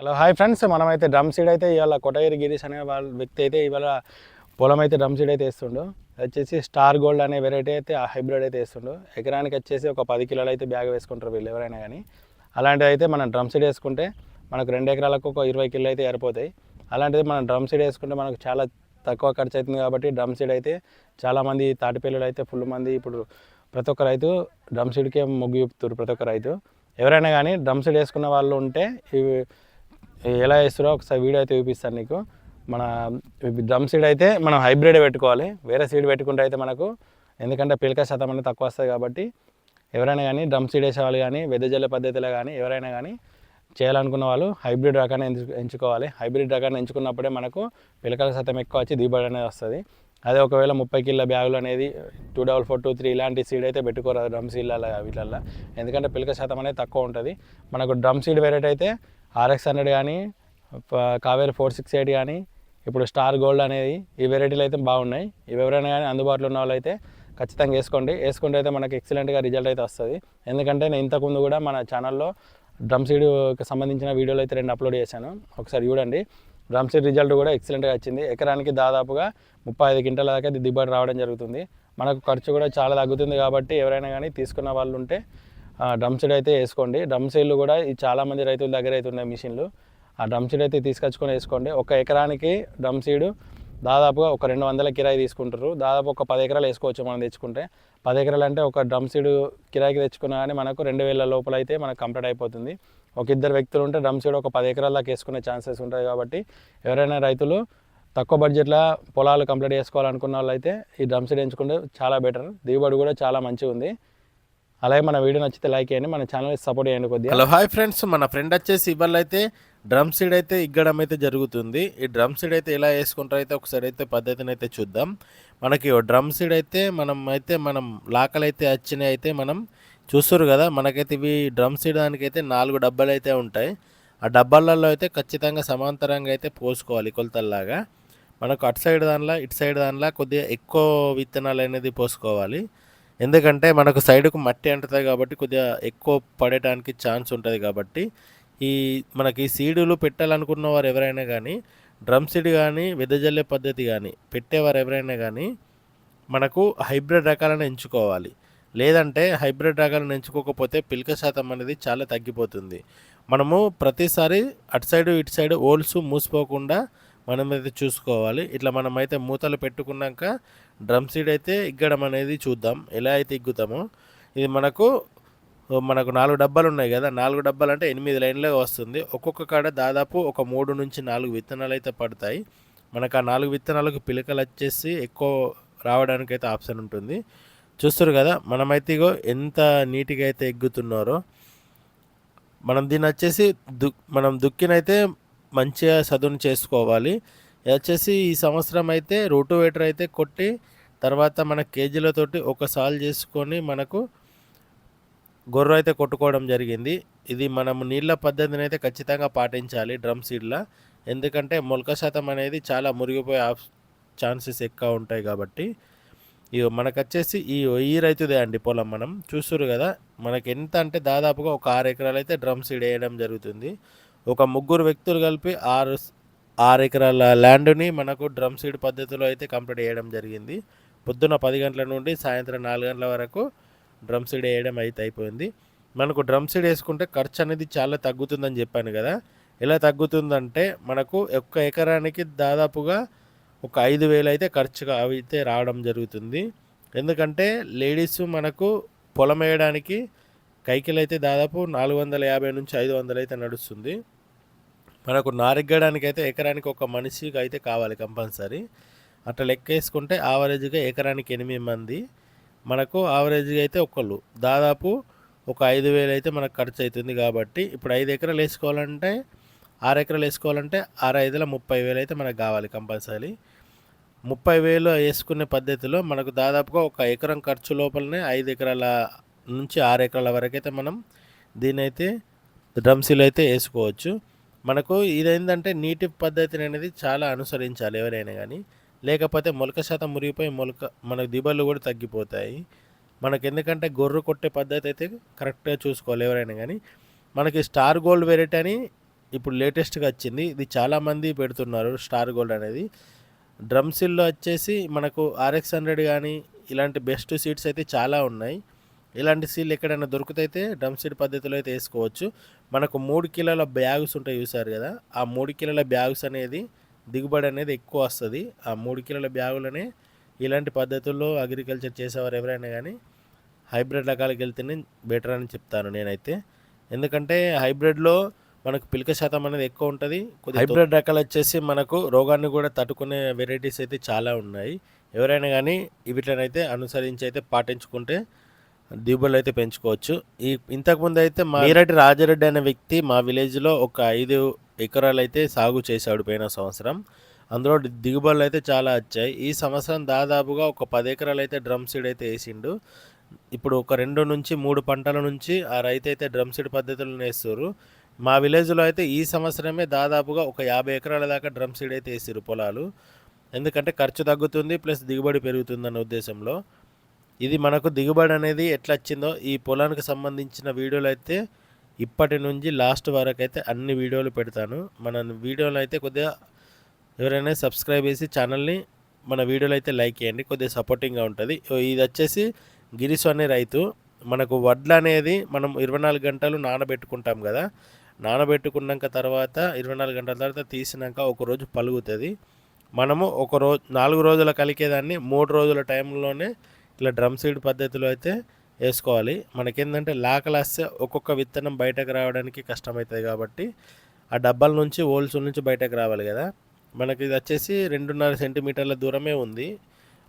Hello hi friends. మనమైతే drum seed అయితే ఇవాళ కొటగిరి గిరీష్ అనే వాళ్ళ వ్యక్తి అయితే ఇవాళ పొలం అయితే డ్రమ్ సీడ్ అయితే వేస్తుండు. వచ్చేసి స్టార్ గోల్డ్ అనే వెరైటీ అయితే ఆ హైబ్రిడ్ అయితే వేస్తుండు. ఎకరానికి వచ్చేసి ఒక పది కిలోలు అయితే బ్యాగ్ వేసుకుంటారు వీళ్ళు ఎవరైనా కానీ. అలాంటిది అయితే మనం డ్రమ్ సీడ్ వేసుకుంటే మనకు రెండు ఎకరాలకు ఒక ఇరవై కిలో అయితే ఏరిపోతాయి. అలాంటిది మనం డ్రమ్ సీడ్ వేసుకుంటే మనకు చాలా తక్కువ ఖర్చు అవుతుంది కాబట్టి డ్రమ్ సీడ్ అయితే చాలామంది తాటిపిల్లలు అయితే ఫుల్ మంది ఇప్పుడు ప్రతి ఒక్క రైతు డ్రమ్ సీడ్కే మొగ్గు చూపుతారు ప్రతి ఒక్క రైతు. ఎవరైనా కానీ డ్రమ్ సీడ్ వేసుకున్న వాళ్ళు ఉంటే ఇవి ఎలా వేస్తారో ఒకసారి వీడియో అయితే చూపిస్తాను నీకు. మన డ్రమ్ సీడ్ అయితే మనం హైబ్రిడ్ పెట్టుకోవాలి. వేరే సీడ్ పెట్టుకుంటే అయితే మనకు ఎందుకంటే పిలక శాతం అనేది తక్కువ వస్తుంది కాబట్టి ఎవరైనా కానీ డ్రమ్ సీడ్ వేసేవాళ్ళు కానీ వెదజల్లే పద్ధతిలో కానీ ఎవరైనా కానీ చేయాలనుకున్న వాళ్ళు హైబ్రిడ్ రకాన్ని ఎంచుకోవాలి. హైబ్రిడ్ రకాన్ని ఎంచుకున్నప్పుడే మనకు పిలకల శాతం ఎక్కువ వచ్చి దిగుబడి అనేది వస్తుంది. అదే ఒకవేళ ముప్పై కిలో బ్యాగులు అనేది two double four two three ఇలాంటి సీడ్ అయితే పెట్టుకోరాదు డ్రమ్ సీడ్లలో వీటిల్లో ఎందుకంటే పిలక శాతం అనేది తక్కువ ఉంటుంది. మనకు డ్రమ్ సీడ్ వెరైటీ అయితే ఆర్ఎక్స్ హండ్రెడ్ కానీ కావేరి ఫోర్ సిక్స్ ఎయిట్ కానీ ఇప్పుడు స్టార్ గోల్డ్ అనేది ఈ వెరైటీలు అయితే బాగున్నాయి. ఇవి ఎవరైనా కానీ అందుబాటులో ఉన్న వాళ్ళు అయితే ఖచ్చితంగా వేసుకోండి. వేసుకుంటే అయితే మనకి ఎక్సలెంట్గా రిజల్ట్ అయితే వస్తుంది. ఎందుకంటే నేను ఇంతకుముందు కూడా మన ఛానల్లో డ్రమ్ సీడ్కి సంబంధించిన వీడియోలు అయితే రెండు అప్లోడ్ చేశాను. ఒకసారి చూడండి. డ్రమ్ సీడ్ రిజల్ట్ కూడా ఎక్సలెంట్గా వచ్చింది. ఎకరానికి దాదాపుగా ముప్పై ఐదు క్వింటాల దాకా ఇది దిగుబడి రావడం జరుగుతుంది. మనకు ఖర్చు కూడా చాలా తగ్గుతుంది కాబట్టి ఎవరైనా కానీ తీసుకున్న వాళ్ళు ఉంటే డ్రమ్ సీడ్ అయితే వేసుకోండి. డ్రమ్ సీడ్లు కూడా చాలా మంది రైతుల దగ్గర అయితే ఉన్నాయి మిషన్లు. ఆ డ్రమ్ సీడ్ అయితే తీసుకొచ్చుకొని వేసుకోండి. ఒక ఎకరానికి డ్రమ్ సీడ్ దాదాపుగా ఒక రెండు వందల కిరాయి తీసుకుంటారు దాదాపు ఒక పది ఎకరాలు వేసుకోవచ్చు మనం తెచ్చుకుంటే. పది ఎకరాలు అంటే ఒక డ్రమ్ సీడ్ కిరాయికి తెచ్చుకున్నా కానీ మనకు రెండు వేల లోపల అయితే మనకు కంప్లీట్ అయిపోతుంది. ఒక ఇద్దరు వ్యక్తులు ఉంటే డ్రమ్ సీడ్ ఒక పది ఎకరాల దాకా వేసుకునే ఛాన్సెస్ ఉంటాయి కాబట్టి ఎవరైనా రైతులు తక్కువ బడ్జెట్లో పొలాలు కంప్లీట్ చేసుకోవాలనుకున్న వాళ్ళు అయితే ఈ డ్రమ్ సీడ్ ఎంచుకుంటే చాలా బెటర్. దిగుబడి కూడా చాలా మంచిగా ఉంది అలాగే మన వీడియో నచ్చితే లైక్ చేయండి మన ఛానల్ సపోర్ట్ చేయండి కొద్దిగా. Hello hi friends. మన ఫ్రెండ్ వచ్చేసి ఇవాళ అయితే డ్రమ్ సీడ్ అయితే ఇగ్గడం అయితే జరుగుతుంది. ఈ డ్రమ్ సీడ్ అయితే ఎలా వేసుకుంటారు అయితే ఒకసారి అయితే పద్ధతిని అయితే చూద్దాం. మనకి డ్రమ్ సీడ్ అయితే మనం అయితే మనం లాకలు అయితే వచ్చినాయి అయితే మనం చూస్తారు కదా మనకైతే ఇవి డ్రమ్ సీడ్ దానికైతే నాలుగు డబ్బాలు అయితే ఉంటాయి. ఆ డబ్బాలలో అయితే ఖచ్చితంగా సమాంతరంగా అయితే పోసుకోవాలి కొలతల్లాగా. మనకు అటు సైడ్ దానిలో ఇటు సైడ్ దానిలా కొద్దిగా ఎక్కువ విత్తనాలు అనేది పోసుకోవాలి. ఎందుకంటే మనకు సైడ్కు మట్టి అంటుతుంది కాబట్టి కొద్దిగా ఎక్కువ పడేటానికి ఛాన్స్ ఉంటుంది కాబట్టి ఈ మనకి సీడులు పెట్టాలనుకున్న వారు ఎవరైనా కానీ డ్రమ్ సీడ్ కానీ వెదజల్లే పద్ధతి కానీ పెట్టేవారు ఎవరైనా కానీ మనకు హైబ్రిడ్ రకాలను ఎంచుకోవాలి. లేదంటే హైబ్రిడ్ రకాలను ఎంచుకోకపోతే పిలక శాతం అనేది చాలా తగ్గిపోతుంది. మనము ప్రతిసారి అటు సైడు ఇటు సైడ్ ఓల్స్ మూసిపోకుండా మనం అయితే చూసుకోవాలి. ఇట్లా మనమైతే మూతలు పెట్టుకున్నాక డ్రమ్ సీడ్ అయితే ఇగ్గడం అనేది చూద్దాం. ఎలా అయితే ఇగ్గుతామో. ఇది మనకు మనకు నాలుగు డబ్బాలు ఉన్నాయి కదా. నాలుగు డబ్బాలు అంటే ఎనిమిది లైన్లో వస్తుంది. ఒక్కొక్క కాడ దాదాపు ఒక మూడు నుంచి నాలుగు విత్తనాలు అయితే పడతాయి. మనకు ఆ నాలుగు విత్తనాలకు పిలకలు వచ్చేసి ఎక్కువ రావడానికి అయితే ఆప్షన్ ఉంటుంది. చూస్తారు కదా మనమైతే ఇగో ఎంత నీట్గా అయితే ఎగ్గుతున్నారో మనం దీన్ని వచ్చేసి దు మనం దుక్కినైతే మంచిగా చదువును చేసుకోవాలి. వచ్చేసి ఈ సంవత్సరం అయితే రోటోవేటర్ అయితే కొట్టి తర్వాత మన కేజీలతోటి ఒక సాల్ చేసుకొని మనకు గొర్రె అయితే కొట్టుకోవడం జరిగింది. ఇది మనం నీళ్ళ పద్ధతిని అయితే ఖచ్చితంగా పాటించాలి డ్రమ్ సీడ్లో. ఎందుకంటే మొలక శాతం అనేది చాలా మురిగిపోయే ఛాన్సెస్ ఎక్కువ ఉంటాయి కాబట్టి. ఇక మనకు వచ్చేసి ఈ ఈ రైతుదే అండి పొలం మనం. చూస్తురు కదా మనకి ఎంత అంటే దాదాపుగా ఒక ఆరు ఎకరాలు అయితే డ్రమ్ సీడ్ వేయడం జరుగుతుంది. ఒక ముగ్గురు వ్యక్తులు కలిపి ఆరు ఆరు ఎకరాల ల్యాండ్ని మనకు డ్రమ్ సీడ్ పద్ధతిలో అయితే కంప్లీట్ చేయడం జరిగింది. పొద్దున పది గంటల నుండి సాయంత్రం నాలుగు గంటల వరకు డ్రమ్ సీడ్ వేయడం అయితే అయిపోయింది. మనకు డ్రమ్ సీడ్ వేసుకుంటే ఖర్చు అనేది చాలా తగ్గుతుందని చెప్పాను కదా. ఎలా తగ్గుతుందంటే మనకు ఒక్క ఎకరానికి దాదాపుగా ఒక ఐదు వేలు అయితే ఖర్చుగా అయితే రావడం జరుగుతుంది. ఎందుకంటే లేడీస్ మనకు పొలం వేయడానికి కైకిలు అయితే దాదాపు నాలుగు వందల యాభై నుంచి ఐదు వందలు అయితే నడుస్తుంది. మనకు నారెగ్గడానికి అయితే ఎకరానికి ఒక మనిషికి అయితే కావాలి కంపల్సరీ. అట్లా లెక్క వేసుకుంటే ఆవరేజ్గా ఎకరానికి ఎనిమిది మంది. మనకు ఆవరేజ్గా అయితే ఒకళ్ళు. దాదాపు ఒక ఐదు వేలు అయితే మనకు ఖర్చు అవుతుంది కాబట్టి ఇప్పుడు ఐదు ఎకరాలు వేసుకోవాలంటే ఆరు ఎకరాలు వేసుకోవాలంటే ఆరు ఐదుల ముప్పై వేలు అయితే మనకు కావాలి కంపల్సరీ. ముప్పై వేలు వేసుకునే పద్ధతిలో మనకు దాదాపుగా ఒక ఎకరం ఖర్చు లోపలనే ఐదు ఎకరాల నుంచి ఆరు ఎకరాల వరకు అయితే మనం దీని అయితే డ్రమ్సీలు అయితే వేసుకోవచ్చు. మనకు ఇదేంటంటే నీటి పద్ధతిని అనేది చాలా అనుసరించాలి ఎవరైనా కానీ లేకపోతే మొలక శాతం మురిగిపోయి మొలక మనకు దిబలు కూడా తగ్గిపోతాయి. మనకు ఎందుకంటే గొర్రె కొట్టే పద్ధతి అయితే కరెక్ట్గా చూసుకోవాలి ఎవరైనా కానీ మనకి స్టార్ గోల్డ్ వెరైటీ అని ఇప్పుడు లేటెస్ట్గా వచ్చింది. ఇది చాలామంది పెడుతున్నారు స్టార్ గోల్డ్ అనేది. డ్రమ్సిల్లో వచ్చేసి మనకు ఆర్ఎక్స్ హండ్రెడ్ కానీ ఇలాంటి బెస్ట్ సీట్స్ అయితే చాలా ఉన్నాయి. ఇలాంటి సీల్ ఎక్కడైనా దొరికితే డ్రమ్ సీడ్ పద్ధతిలో అయితే వేసుకోవచ్చు. మనకు మూడు కిలోల బ్యాగ్స్ ఉంటాయి చూసారు కదా? ఆ మూడు కిలోల బ్యాగ్స్ అనేది దిగుబడి అనేది ఎక్కువ వస్తుంది. ఆ మూడు కిలోల బ్యాగులనే ఇలాంటి పద్ధతుల్లో అగ్రికల్చర్ చేసేవారు ఎవరైనా కానీ హైబ్రిడ్ రకాలకు వెళ్తేనే బెటర్ అని చెప్తాను నేనైతే. ఎందుకంటే హైబ్రిడ్లో మనకు పిలక శాతం అనేది ఎక్కువ ఉంటుంది. హైబ్రిడ్ రకాలు వచ్చేసి మనకు రోగాన్ని కూడా తట్టుకునే వెరైటీస్ అయితే చాలా ఉన్నాయి. ఎవరైనా కానీ వీటినైతే అనుసరించి అయితే పాటించుకుంటే దిగుబడులు అయితే పెంచుకోవచ్చు. ఈ ఇంతకుముందు అయితే మా మీరటి రాజారెడ్డి అనే వ్యక్తి మా విలేజ్లో ఒక ఐదు ఎకరాలు అయితే సాగు చేశాడు పోయిన సంవత్సరం. అందులో దిగుబడులు అయితే చాలా వచ్చాయి. ఈ సంవత్సరం దాదాపుగా ఒక పది ఎకరాలు అయితే డ్రమ్ సీడ్ అయితే వేసిండు. ఇప్పుడు ఒక రెండు నుంచి మూడు పంటల నుంచి ఆ రైతు అయితే డ్రమ్ సీడ్ పద్ధతులను వేస్తారు మా విలేజ్లో అయితే ఈ సంవత్సరమే దాదాపుగా ఒక యాభై ఎకరాల దాకా డ్రమ్ సీడ్ అయితే వేసారు పొలాలు. ఎందుకంటే ఖర్చు తగ్గుతుంది ప్లస్ దిగుబడి పెరుగుతుంది అన్న ఉద్దేశంలో. ఇది మనకు దిగుబడి అనేది ఎట్లా వచ్చిందో ఈ పొలానికి సంబంధించిన వీడియోలు అయితే ఇప్పటి నుంచి లాస్ట్ వరకు అయితే అన్ని వీడియోలు పెడతాను. మన వీడియోలు అయితే కొద్దిగా ఎవరైనా సబ్స్క్రైబ్ చేసి ఛానల్ని మన వీడియోలు అయితే లైక్ చేయండి. కొద్దిగా సపోర్టింగ్గా ఉంటుంది. ఇది వచ్చేసి గిరిసు అనే రైతు. మనకు వడ్లు అనేది మనం ఇరవై నాలుగు గంటలు నానబెట్టుకుంటాం కదా. నానబెట్టుకున్నాక తర్వాత ఇరవై నాలుగు గంటల తర్వాత తీసినాక ఒక రోజు పలుగుతుంది. మనము ఒక రోజు నాలుగు రోజుల కలికేదాన్ని మూడు రోజుల టైంలోనే ఇట్లా డ్రమ్ సీడ్ పద్ధతిలో అయితే వేసుకోవాలి. మనకేంటంటే లాకలాస్తే ఒక్కొక్క విత్తనం బయటకు రావడానికి కష్టమవుతుంది కాబట్టి ఆ డబ్బాల నుంచి హోల్స్ నుంచి బయటకు రావాలి కదా. మనకి ఇది వచ్చేసి రెండున్నర సెంటీమీటర్ల దూరమే ఉంది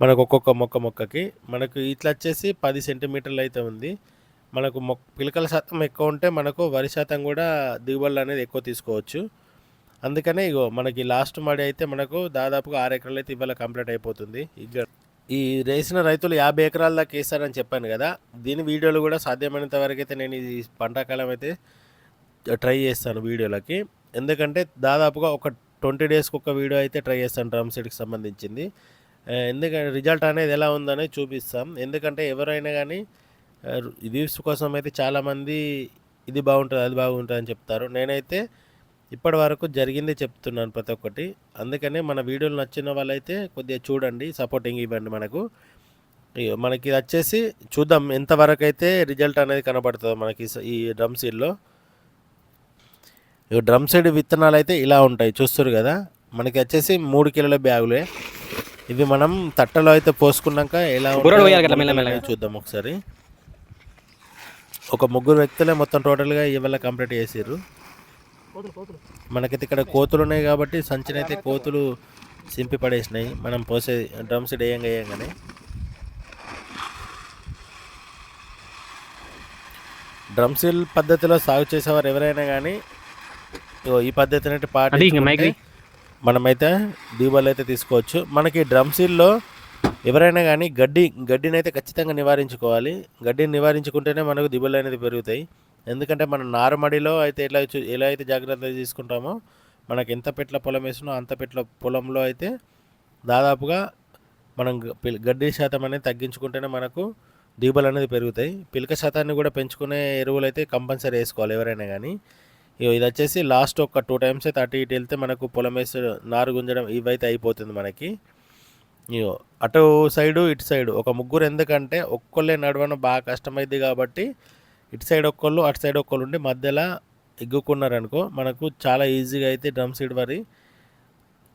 మనకు ఒక్కొక్క మొక్క మొక్కకి. మనకు ఇట్లా వచ్చేసి పది సెంటీమీటర్లు అయితే ఉంది. మనకు మొక్క పిలకల శాతం ఎక్కువ ఉంటే మనకు వరి శాతం కూడా దిగుబడులు అనేది ఎక్కువ తీసుకోవచ్చు. అందుకనే ఇగో మనకి లాస్ట్ మడి అయితే మనకు దాదాపుగా ఆరు ఎకరాలు అయితే ఇవాళ కంప్లీట్ అయిపోతుంది. ఇక ఈ వేసిన రైతులు యాభై ఎకరాల దాకా వేస్తారని చెప్పాను కదా దీని వీడియోలు కూడా సాధ్యమైనంత వరకు అయితే నేను ఈ పంటకాలం అయితే ట్రై చేస్తాను వీడియోలకి. ఎందుకంటే దాదాపుగా ఒక ట్వంటీ డేస్కి ఒక వీడియో అయితే ట్రై చేస్తాను డ్రమ్ సెట్కి సంబంధించింది. ఎందుకంటే రిజల్ట్ అనేది ఎలా ఉందని చూపిస్తాం. ఎందుకంటే ఎవరైనా కానీ వ్యూస్ కోసం అయితే చాలామంది ఇది బాగుంటుంది అది బాగుంటుంది అని చెప్తారు. నేనైతే ఇప్పటి వరకు జరిగింది చెప్తున్నాను ప్రతి ఒక్కటి. అందుకనే మన వీడియోలు నచ్చిన వాళ్ళైతే కొద్దిగా చూడండి సపోర్టింగ్ ఇవ్వండి మనకు. మనకి వచ్చేసి చూద్దాం ఎంతవరకు అయితే రిజల్ట్ అనేది కనబడుతుందో మనకి ఈ డ్రమ్ సీడ్లో ఇక డ్రమ్ సైడ్ విత్తనాలు అయితే ఇలా ఉంటాయి చూస్తారు కదా. మనకి వచ్చేసి మూడు కిలోల బ్యాగులే. ఇవి మనం తట్టలో అయితే పోసుకున్నాక ఎలా చూద్దాం ఒకసారి. ఒక ముగ్గురు వ్యక్తులే మొత్తం టోటల్గా ఇవాళ కంప్లీట్ చేసిర్రు. మనకైతే ఇక్కడ కోతులు ఉన్నాయి కాబట్టి సంచినైతే కోతులు సింపి పడేసినాయి. మనం పోసే డ్రమ్స్ వేయంగా వేయంగానే డ్రమ్ సీల్ పద్ధతిలో సాగు చేసేవారు ఎవరైనా కానీ ఈ పద్ధతిని పాటించుకుంటే మనమైతే దిగుబడులు అయితే తీసుకోవచ్చు. మనకి డ్రమ్ సీల్లో ఎవరైనా కానీ గడ్డి గడ్డిని అయితే ఖచ్చితంగా నివారించుకోవాలి. గడ్డిని నివారించుకుంటేనే మనకు దిగుబడులు అనేది పెరుగుతాయి. ఎందుకంటే మనం నారుమడిలో అయితే ఎలా ఎలా అయితే జాగ్రత్తలు తీసుకుంటామో మనకి ఎంత పెట్ల పొలం వేసినో అంత పెట్ల పొలంలో అయితే దాదాపుగా మనం గడ్డి శాతం అనేది తగ్గించుకుంటేనే మనకు దిగుబడులు అనేది పెరుగుతాయి. పిలక శాతాన్ని కూడా పెంచుకునే ఎరువులు అయితే కంపల్సరీ వేసుకోవాలి ఎవరైనా కానీ. ఇగో ఇది వచ్చేసి లాస్ట్ ఒక టూ టైమ్స్ అయితే అటు ఇటు వెళ్తే మనకు పొలం వేసి నారు గుంజడం ఇవైతే అయిపోతుంది మనకి. ఇగో అటు సైడు ఇటు సైడు ఒక ముగ్గురు ఎందుకంటే ఒక్కళ్ళే నడవడం బాగా కష్టమైంది కాబట్టి ఇటు సైడ్ ఒక్కళ్ళు అటు సైడ్ ఒక్కళ్ళు ఉండి మధ్యలో ఎగ్గుకున్నారనుకో మనకు చాలా ఈజీగా అయితే డ్రమ్ సీడ్ వరి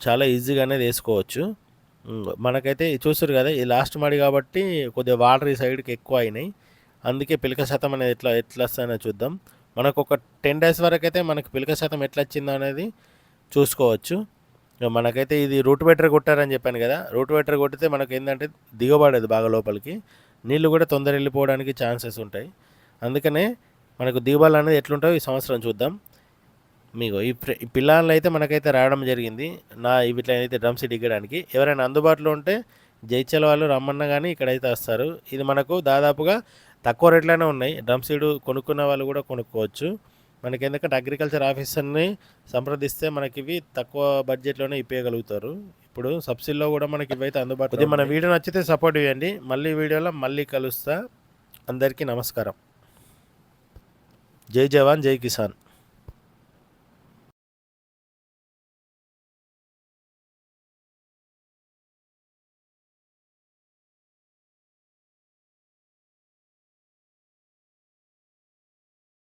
చాలా ఈజీగా అనేది వేసుకోవచ్చు మనకైతే చూస్తారు కదా ఈ లాస్ట్ మడి కాబట్టి కొద్దిగా వాటర్ ఈ సైడ్కి ఎక్కువ అయినాయి. అందుకే పిలక శాతం అనేది ఎట్లా ఎట్లా వస్తుందో చూద్దాం. మనకు ఒక టెన్ డేస్ వరకు అయితే మనకు పిలక శాతం ఎట్లా వచ్చిందో అనేది చూసుకోవచ్చు. మనకైతే ఇది రూట్ వెటర్ కొట్టారని చెప్పాను కదా రూట్ వెటర్ కొట్టితే మనకు ఏంటంటే దిగబడదు బాగా లోపలికి. నీళ్ళు కూడా తొందర వెళ్ళిపోవడానికి ఛాన్సెస్ ఉంటాయి. అందుకనే మనకు దిగుబడులు అనేది ఎట్లుంటాయో ఈ సంవత్సరం చూద్దాం. మీకు ఈ ప్ర- ఈ పిల్లలు అయితే మనకైతే రావడం జరిగింది. నా వీటిలో అయితే డ్రమ్ సీట్ ఇగ్గడానికి. ఎవరైనా అందుబాటులో ఉంటే జైచల వాళ్ళు రమ్మన్నా కానీ ఇక్కడైతే వస్తారు. ఇది మనకు దాదాపుగా తక్కువ రేట్లోనే ఉన్నాయి. డ్రమ్ సీడ్ కొనుక్కున్న వాళ్ళు కూడా కొనుక్కోవచ్చు. మనకి ఎందుకంటే అగ్రికల్చర్ ఆఫీసర్ని సంప్రదిస్తే మనకి ఇవి తక్కువ బడ్జెట్లోనే ఇప్పగలుగుతారు ఇప్పుడు సబ్సిడీలో కూడా మనకి ఇవైతే అందుబాటులో మన వీడియో నచ్చితే సపోర్ట్ ఇవ్వండి మళ్ళీ వీడియోలో మళ్ళీ కలుస్తా. అందరికీ నమస్కారం. जय जवान जय किसान।